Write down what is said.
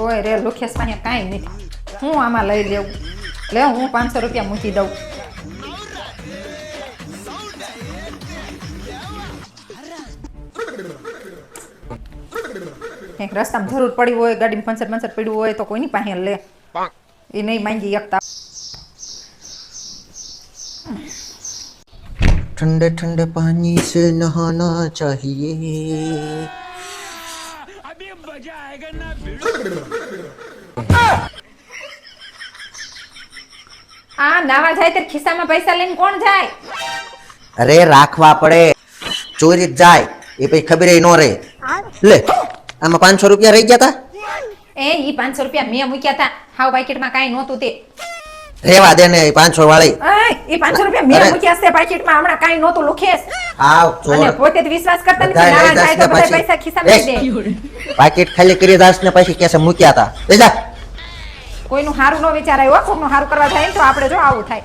ઓય રે લુખેશ પાસે કાંઈ નહીં. હું આમાં લઈ લેવું? લે હું પાંચસો રૂપિયા મૂકી દઉં. કંઈક રસ્તામાં જરૂર પડી હોય ગાડીમાં પંચર પંચર પડ્યું હોય તો કોઈની પાસે લે. એ નહીં માંગી શકતા ठंडे ठंडे पानी से नहाना चाहिए આ નાવા જાય ત્યારે ખિસ્સામાં પૈસા લઈને કોણ જાય અરે રાખવા પડે ચોરી જ જાય એ પછી ખબર ન રહે લે આમાં પાંચસો રૂપિયા રહી ગયા તા એ ઈ પાંચસો રૂપિયા મેં મૂક્યા હતા હાવ પાકીટમાં કાંઈ નહોતું તે રેવા દે ને પાંચસો વાળી. એ ઈ પાંચસો રૂપિયા મેં મૂક્યા છે પાકીટમાં હમણાં કઈ નહોતું લુખેશ. આવ અને પોતે વિશ્વાસ કરતા નથી ના જાય તો બધા પૈસા. ખિસ્સામાં દે. પાકીટ ખાલી કરી દાસ ને પછી કેસે મૂક્યા તા. લઈ જા. કોઈનું હારું ન વિચારાય હો કોઈનું હારું કરવા જાય તો આપણે જો આવું થાય.